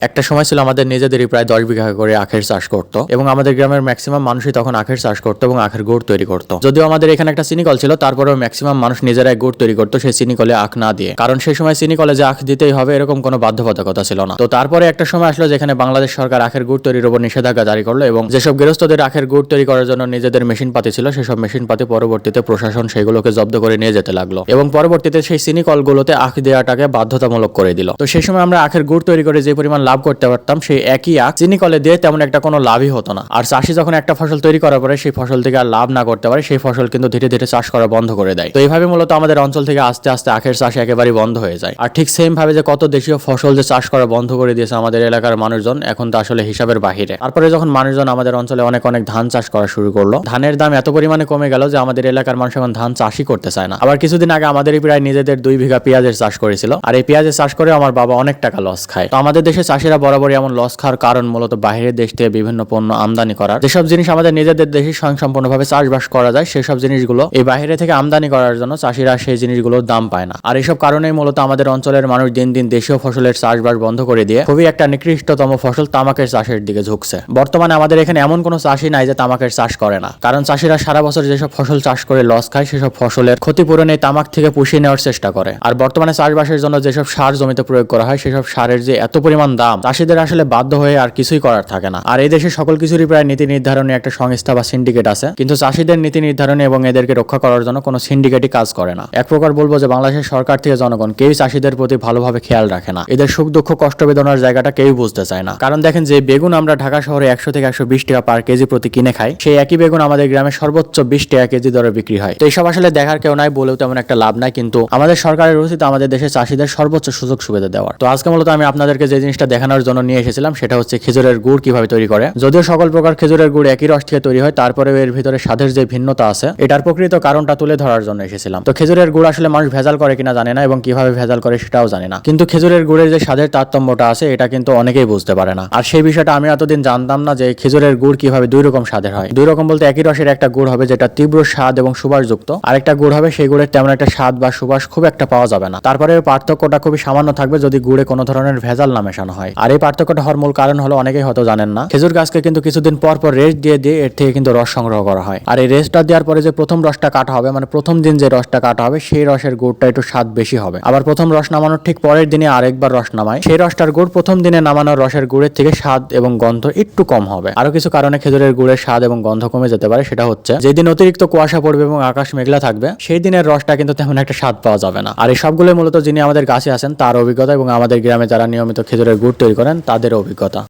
একটা সময় ছিল আমাদের নিজেদেরই প্রায় দশ বিঘা করে আখের চাষ করতো এবং আমাদের গ্রামের ম্যাক্সিমাম মানুষই তখন আখের চাষ করতো এবং আখের গুড় তৈরি করতো। যদিও আমাদের এখানে একটা চিনিকল ছিল, তারপরেও ম্যাক্সিমাম মানুষ নিজেরাই গুড় তৈরি করতো সেই চিনিকলে আখ না দিয়ে। কারণ সেই সময় চিনিকলে যে আখ দিতেই হবে এরকম কোনো বাধ্যবাধকতা ছিল না। তো তারপরে একটা সময় আসলো যেখানে বাংলাদেশ সরকার আখের গুড় তৈরির উপর নিষেধাজ্ঞা জারি করল এবং যেসব গৃহস্থদের আখের গুড় তৈরি করার জন্য নিজেদের মেশিন পাতি ছিল, সেসব মেশিন পাতি পরবর্তীতে প্রশাসন সেগুলোকে জব্দ করে নিয়ে যেতে লাগল এবং পরবর্তীতে সেই চিনি কলগুলোতে আখ দেওয়াটাকে বাধ্যতামূলক করে দিল। তো সেই সময় আমরা আখের গুড় তৈরি করে যে পরিমাণ লাভ করতে পারতাম, সেই একই আখ চিনি কলে দিয়ে তেমন একটা কোনো লাভই হতো না। আর চাষি যখন একটা ফসল তৈরি করার পরে সেই ফসল থেকে আর লাভ না করতে পারে, সেই ফসল কিন্তু ধীরে ধীরে চাষ করা বন্ধ করে দেয়। তো এইভাবে মূলত আমাদের অঞ্চল থেকে আস্তে আস্তে আখের চাষ একেবারেই বন্ধ হয়ে যায়। আর ঠিক সেম ভাবে যে কত দেশীয় ফসল যে চাষ করা বন্ধ করে দিয়েছে আমাদের এলাকার মানুষজন, এখন তো আসলে হিসাবের বাহিরে। তারপরে যখন মানুষজন আমাদের অঞ্চলে অনেক অনেক ধান চাষ করা শুরু করল, ধানের দাম এত পরিমাণে কমে গেল যে আমাদের এলাকার মানুষ এখন ধান চাষই করতে চায় না। আবার কিছুদিন আগে আমাদেরই প্রায় নিজেদের দুই বিঘা পেঁয়াজের চাষ করেছিল, আর এই পেঁয়াজের চাষ করে আমার বাবা অনেক টাকা লস খায়। তো আমাদের দেশে চাষিরা বরাবরই এমন লস খাওয়ার কারণ মূলত বাইরের দেশ থেকে বিভিন্ন পণ্য আমদানি করার। যেসব জিনিস আমাদের নিজেদের দেশে স্বয়ংসম্পূর্ণভাবে চাষবাস করা যায়, সেসব জিনিসগুলো এই বাইরে থেকে আমদানি করার জন্য চাষিরা সেই জিনিসগুলোর দাম পায় না। আর এইসব কারণেই মূলত আমাদের অঞ্চলের মানুষ দিন দিন দেশীয় ফসলের চাষবাস বন্ধ করে দিয়ে খুবই একটা নিকৃষ্টতম ফসল তামাকের চাষের দিকে ঝুঁকছে। বর্তমানে আমাদের এখানে এমন কোনো চাষি নাই যে তামাকের চাষ করে না। কারণ চাষিরা সারা বছর যেসব ফসল চাষ করে লস খায়, সেসব ফসলের ক্ষতিপূরণে তামাক থেকে পুষিয়ে নেওয়ার চেষ্টা করে। আর বর্তমানে চাষবাসের জন্য যেসব সার জমিতে প্রয়োগ করা হয়, সেসব সারের যে এত পরিমাণ দাম চাষিদের আসলে বাধ্য হয়ে আর কিছুই করার থাকে না। আর এই দেশে সকল কিছুরই প্রায় নীতি নির্ধারণী একটা সংস্থা বা সিন্ডিকেট আছে। কিন্তু চাষিদের নীতি নির্ধারণী এবং এদেরকে রক্ষা করার জন্য কোনো সিন্ডিকেটই কাজ করে না। এক প্রকার বলব যে বাংলাদেশের সরকার থেকে জনগণ কেউই চাষিদের প্রতি ভালোভাবে খেয়াল রাখে না। এদের সুখ দুঃখ, কষ্ট বেদনার জায়গাটা কেউ বুঝতে চায় না। কারণ দেখেন যে বেগুন আমরা ঢাকা শহরে একশো থেকে একশো বিশ টাকা পার কেজি প্রতি কিনে খাই, সেই একই বেগুন আমাদের গ্রামে সর্বোচ্চ বিশ টাকা কেজি দরে বিক্রি হয়। তো এইসব আসলে দেখার কেউ নাই, বলেও তেমন একটা লাভ নাই। কিন্তু আমাদের সরকারের উচিত আমাদের দেশে চাষিদের সর্বোচ্চ সুযোগ সুবিধা দেওয়ার। তো আজকে মূলত আমি আপনাদেরকে যে জিনিসটা দেখানোর জন্য নিয়ে এসেছিলাম, সেটা হচ্ছে খেজুরের গুড় কীভাবে তৈরি করে। যদিও সকল প্রকার খেজুরের গুড় একই রস থেকে তৈরি হয় তারপরে এর ভিতরে স্বাদের যে ভিন্নতা আছে, এটার প্রকৃত কারণটা তুলে ধরার জন্য এসেছিলাম। তো খেজুরের গুড় আসলে মানুষ ভেজাল করে কিনা জানে না এবং কীভাবে ভেজাল করে সেটাও জানে না। কিন্তু খেজুরের গুড়ের যে স্বাদের তারতম্যটা আছে, এটা কিন্তু অনেকেই বুঝতে পারে না। আর সেই বিষয়টা আমি এতদিন জানতাম না যে খেজুরের গুড় কীভাবে দুই রকম স্বাদের হয়। দুই রকম বলতে একই রসের একটা গুড় হবে যেটা তীব্র স্বাদ এবং সুবাস সুবাসযুক্ত। আরেকটা গুড় হবে, সেই গুড়ের তেমন একটা স্বাদ বা সুবাস খুব একটা পাওয়া যাবে না। তারপরে পার্থক্যটা খুবই সামান্য থাকবে যদি গুড়ে কোনো ধরনের ভেজাল না মেশানো হয়। আর এই পার্থক্যটা হওয়ার মূল কারণ হলো অনেকেই হয়তো জানেন না। খেজুর গাছকে কিন্তু কিছুদিন পর পর রেস্ট দিয়ে দিয়ে এর থেকে কিন্তু রস সংগ্রহ করা হয়। আর এই রেস্টটা দেওয়ার পরে যে প্রথম রসটা কাটা হবে মানে প্রথম দিন যে রসটা কাটা হবে, সেই রসের গুড়টা একটু স্বাদ বেশি হবে। আবার প্রথম রস নামানোর ঠিক পরের দিনে আরেকবার রস নামায়। সেই রসটার গুড় প্রথম দিনে নামানোর রসের গুড়ের থেকে স্বাদ এবং গন্ধ একটু কম হবে। আরও কিছু কারণে খেজুরের গুড়ের স্বাদ এবং গন্ধ কমে যেতে পারে, সেটা হচ্ছে যেদিন অতিরিক্ত কুয়াশা পড়বে এবং আকাশ মেঘলা থাকবে, সেই দিনের রসটা কিন্তু তেমন একটা স্বাদ পাওয়া যাবে না। আর এই সবগুলো মূলত যিনি আমাদের গাছে আছেন, তার অভিজ্ঞতা এবং আমাদের গ্রামে যারা নিয়মিত খেজুরের গুড় গ্রুপ তৈরি করেন তাদের অভিজ্ঞতা।